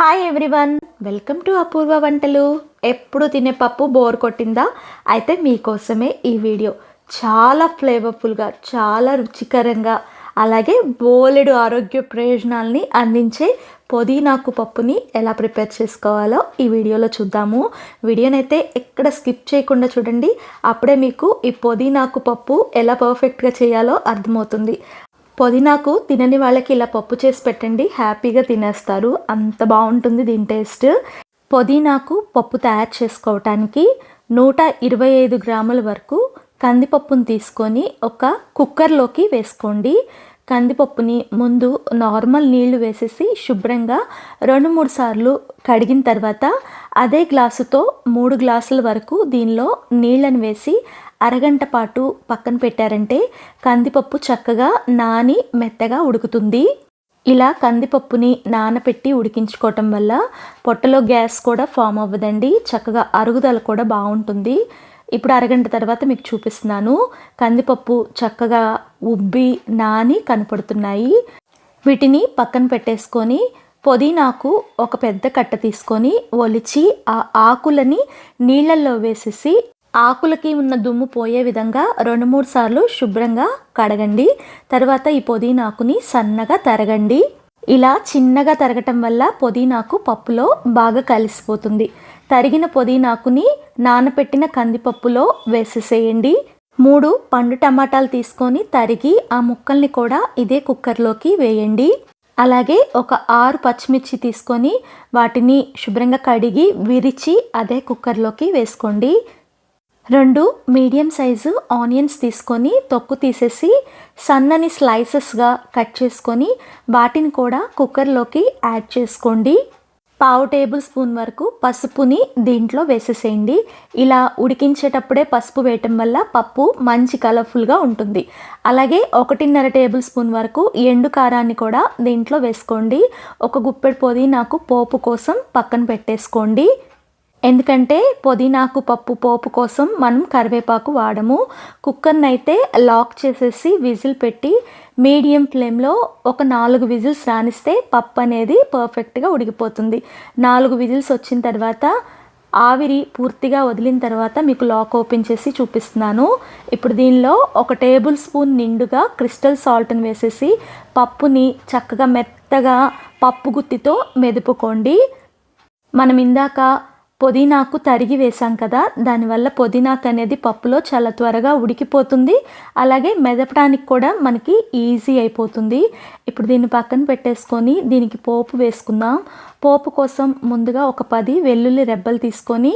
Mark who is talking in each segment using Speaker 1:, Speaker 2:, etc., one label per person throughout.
Speaker 1: Hi everyone welcome to Apoorva వంటలు ఎప్పుడు తినే పప్పు బోర్ కొట్టిందా? అయితే మీకోసమే ఈ వీడియో. చాలా ఫ్లేవర్ఫుల్గా చాలా రుచికరంగా అలాగే బోలెడు ఆరోగ్య ప్రయోజనాల్ని అందించే పుదీనాకు పప్పుని ఎలా ప్రిపేర్ చేసుకోవాలో ఈ వీడియోలో చూద్దాము. వీడియోనైతే ఎక్కడ స్కిప్ చేయకుండా చూడండి. అప్పుడే మీకు ఈ పుదీనాకు పప్పు ఎలా పర్ఫెక్ట్గా చేయాలో అర్థమవుతుంది. పుదీనాకు తినని వాళ్ళకి ఇలా పప్పు చేసి పెట్టండి. హ్యాపీగా తినేస్తారు. అంత బాగుంటుంది దీని టేస్ట్. పుదీనాకు పప్పు తయారు చేసుకోవటానికి నూట ఇరవై ఐదు గ్రాముల వరకు కందిపప్పును తీసుకొని ఒక కుక్కర్లోకి వేసుకోండి. కందిపప్పుని ముందు నార్మల్ నీళ్ళు వేసేసి శుభ్రంగా రెండు మూడు సార్లు కడిగిన తర్వాత అదే గ్లాసుతో మూడు గ్లాసుల వరకు దీనిలో నీళ్ళని వేసి అరగంట పాటు పక్కన పెట్టారంటే కందిపప్పు చక్కగా నాని మెత్తగా ఉడుకుతుంది. ఇలా కందిపప్పుని నానపెట్టి ఉడికించుకోవటం వల్ల పొట్టలో గ్యాస్ కూడా ఫామ్ అవ్వదండి. చక్కగా అరుగుదల కూడా బాగుంటుంది. ఇప్పుడు అరగంట తర్వాత మీకు చూపిస్తున్నాను. కందిపప్పు చక్కగా ఉబ్బి నాని కనపడుతున్నాయి. వీటిని పక్కన పెట్టేసుకొని పుదీనాకు ఒక పెద్ద కట్ట తీసుకొని ఒలిచి ఆ ఆకులని నీళ్ళల్లో వేసేసి ఆకులకి ఉన్న దుమ్ము పోయే విధంగా రెండు మూడు సార్లు శుభ్రంగా కడగండి. తర్వాత ఈ పుదీనాకుని సన్నగా తరగండి. ఇలా చిన్నగా తరగటం వల్ల పుదీనాకు పప్పులో బాగా కలిసిపోతుంది. తరిగిన పుదీనాకుని నానపెట్టిన కందిపప్పులో వేసేసేయండి. మూడు పండు టమాటాలు తీసుకొని తరిగి ఆ ముక్కల్ని కూడా ఇదే కుక్కర్లోకి వేయండి. అలాగే ఒక ఆరు పచ్చిమిర్చి తీసుకొని వాటిని శుభ్రంగా కడిగి విరిచి అదే కుక్కర్లోకి వేసుకోండి. రెండు మీడియం సైజు ఆనియన్స్ తీసుకొని తొక్కు తీసేసి సన్నని స్లైసెస్గా కట్ చేసుకొని వాటిని కూడా కుక్కర్లోకి యాడ్ చేసుకోండి. పావు టేబుల్ స్పూన్ వరకు పసుపుని దీంట్లో వేసేసేయండి. ఇలా ఉడికించేటప్పుడే పసుపు వేయటం వల్ల పప్పు మంచి కలర్ఫుల్గా ఉంటుంది. అలాగే ఒకటిన్నర టేబుల్ స్పూన్ వరకు ఎండు కారాన్ని కూడా దీంట్లో వేసుకోండి. ఒక గుప్పెడు పొది నాకు పోపు కోసం పక్కన పెట్టేసుకోండి. ఎందుకంటే పుదీనాకు పప్పు పోపు కోసం మనం కరివేపాకు వాడము. కుక్కర్ని అయితే లాక్ చేసేసి విజిల్ పెట్టి మీడియం ఫ్లేమ్లో ఒక నాలుగు విజిల్స్ రాణిస్తే పప్పు అనేది పర్ఫెక్ట్గా ఉడికిపోతుంది. నాలుగు విజిల్స్ వచ్చిన తర్వాత ఆవిరి పూర్తిగా వదిలిన తర్వాత మీకు లాక్ ఓపెన్ చేసి చూపిస్తున్నాను. ఇప్పుడు దీనిలో ఒక టేబుల్ స్పూన్ నిండుగా క్రిస్టల్ సాల్ట్ని వేసేసి పప్పుని చక్కగా మెత్తగా పప్పు గుత్తితో మెదుపుకోండి. మనం ఇందాక పుదీనాకు తరిగి వేసాం కదా దానివల్ల పుదీనాకు అనేది పప్పులో చాలా త్వరగా ఉడికిపోతుంది. అలాగే మెదపడానికి కూడా మనకి ఈజీ అయిపోతుంది. ఇప్పుడు దీన్ని పక్కన పెట్టేసుకొని దీనికి పోపు వేసుకుందాం. పోపు కోసం ముందుగా ఒక పది వెల్లుల్లి రెబ్బలు తీసుకొని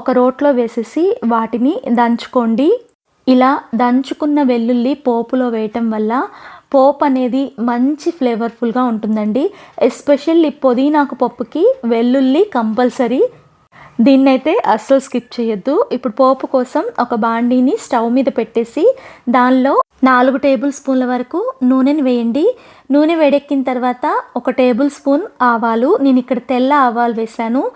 Speaker 1: ఒక రోట్లో వేసేసి వాటిని దంచుకోండి. ఇలా దంచుకున్న వెల్లుల్లి పోపులో వేయటం వల్ల పోపు అనేది మంచి ఫ్లేవర్ఫుల్గా ఉంటుందండి. ఎస్పెషల్లీ పుదీనాకు పప్పుకి వెల్లుల్లి కంపల్సరీ దీన్నైతే అస్సలు స్కిప్ చేయొద్దు. ఇప్పుడు పోపు కోసం ఒక బాండీని స్టవ్ మీద పెట్టేసి దానిలో నాలుగు టేబుల్ స్పూన్ల వరకు నూనెని వేయండి. నూనె వేడెక్కిన తర్వాత ఒక టేబుల్ స్పూన్ ఆవాలు. నేను ఇక్కడ తెల్ల ఆవాలు వేశాను.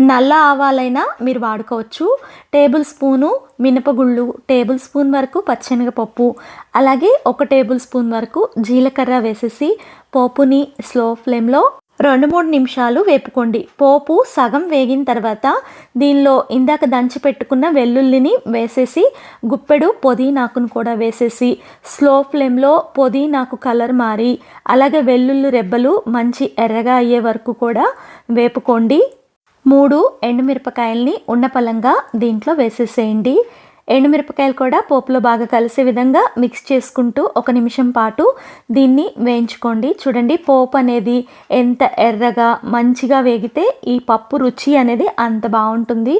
Speaker 1: నల్ల ఆవాలైనా మీరు వాడుకోవచ్చు. టేబుల్ స్పూను మినపగుళ్ళు టేబుల్ స్పూన్ వరకు పచ్చెనగపప్పు అలాగే ఒక టేబుల్ స్పూన్ వరకు జీలకర్ర వేసేసి పోపుని స్లో ఫ్లేమ్లో రెండు మూడు నిమిషాలు వేపుకోండి. పోపు సగం వేగిన తర్వాత దీనిలో ఇందాక దంచి పెట్టుకున్న వెల్లుల్లిని వేసేసి గుప్పెడు పుదీనాకును కూడా వేసేసి స్లో ఫ్లేమ్లో పుదీనాకు కలర్ మారి అలాగే వెల్లుల్లి రెబ్బలు మంచి ఎర్రగా అయ్యే వరకు కూడా వేపుకోండి. మూడు ఎండుమిరపకాయల్ని ఉన్నపలంగా దీంట్లో వేసేసేయండి. ఎండుమిరపకాయలు కూడా పోపులో బాగా కలిసే విధంగా మిక్స్ చేసుకుంటూ ఒక నిమిషం పాటు దీన్ని వేయించుకోండి. చూడండి పోపు అనేది ఎంత ఎర్రగా మంచిగా వేగితే ఈ పప్పు రుచి అనేది అంత బాగుంటుంది.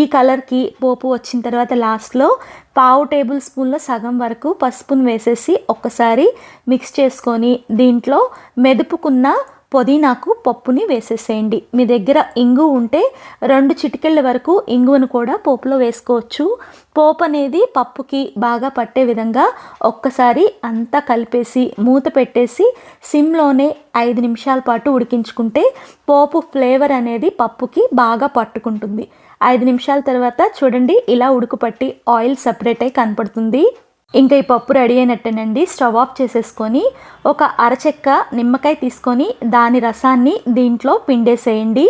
Speaker 1: ఈ కలర్కి పోపు వచ్చిన తర్వాత లాస్ట్లో పావు టేబుల్ స్పూన్లో సగం వరకు పసుపును వేసేసి ఒక్కసారి మిక్స్ చేసుకొని దీంట్లో మెదుపుకున్న పుదీనాకు పప్పుని వేసేసేయండి. మీ దగ్గర ఇంగు ఉంటే రెండు చిటికెళ్ళ వరకు ఇంగువను కూడా పోపులో వేసుకోవచ్చు. పోపు అనేది పప్పుకి బాగా పట్టే విధంగా ఒక్కసారి అంతా కలిపేసి మూత పెట్టేసి సిమ్లోనే ఐదు నిమిషాల పాటు ఉడికించుకుంటే పోపు ఫ్లేవర్ అనేది పప్పుకి బాగా పట్టుకుంటుంది. ఐదు నిమిషాల తర్వాత చూడండి ఇలా ఉడుకుపట్టి ఆయిల్ సపరేట్ అయి కనపడుతుంది. ఇంకా ఈ పప్పు రెడీ అయినట్టేనండి. స్టవ్ ఆఫ్ చేసేసుకొని ఒక అరచెక్క నిమ్మకాయ తీసుకొని దాని రసాన్ని దీంట్లో పిండేసేయండి.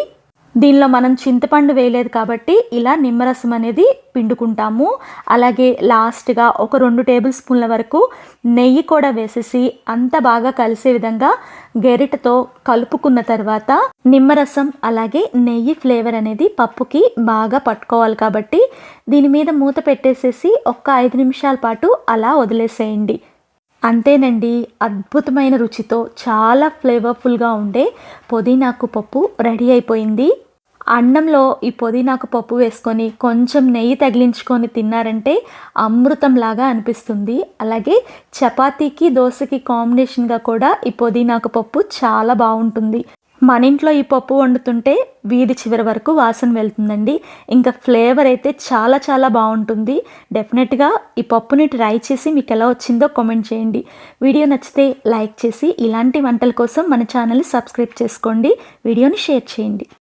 Speaker 1: దీనిలో మనం చింతపండు వేయలేదు కాబట్టి ఇలా నిమ్మరసం అనేది పిండుకుంటాము. అలాగే లాస్ట్గా ఒక రెండు టేబుల్ స్పూన్ల వరకు నెయ్యి కూడా వేసేసి అంత బాగా కలిసే విధంగా గెరిటతో కలుపుకున్న తర్వాత నిమ్మరసం అలాగే నెయ్యి ఫ్లేవర్ అనేది పప్పుకి బాగా పట్టుకోవాలి కాబట్టి దీని మీద మూత పెట్టేసేసి ఒక్క ఐదు నిమిషాల పాటు అలా వదిలేసేయండి. అంతేనండి అద్భుతమైన రుచితో చాలా ఫ్లేవర్ఫుల్గా ఉండే పుదీనాకు పప్పు రెడీ అయిపోయింది. అన్నంలో ఈ పుదీనాకు పప్పు వేసుకొని కొంచెం నెయ్యి తగిలించుకొని తిన్నారంటే అమృతంలాగా అనిపిస్తుంది. అలాగే చపాతీకి దోశకి కాంబినేషన్గా కూడా ఈ పుదీనాకు పప్పు చాలా బాగుంటుంది. మన ఇంట్లో ఈ పప్పు వండుతుంటే వీధి చివరి వరకు వాసన వెళ్తుందండి. ఇంకా ఫ్లేవర్ అయితే చాలా చాలా బాగుంటుంది. డెఫినెట్గా ఈ పప్పుని ట్రై చేసి మీకు ఎలా వచ్చిందో కామెంట్ చేయండి. వీడియో నచ్చితే లైక్ చేసి ఇలాంటి వంటల కోసం మన ఛానల్ని సబ్స్క్రైబ్ చేసుకోండి. వీడియోని షేర్ చేయండి.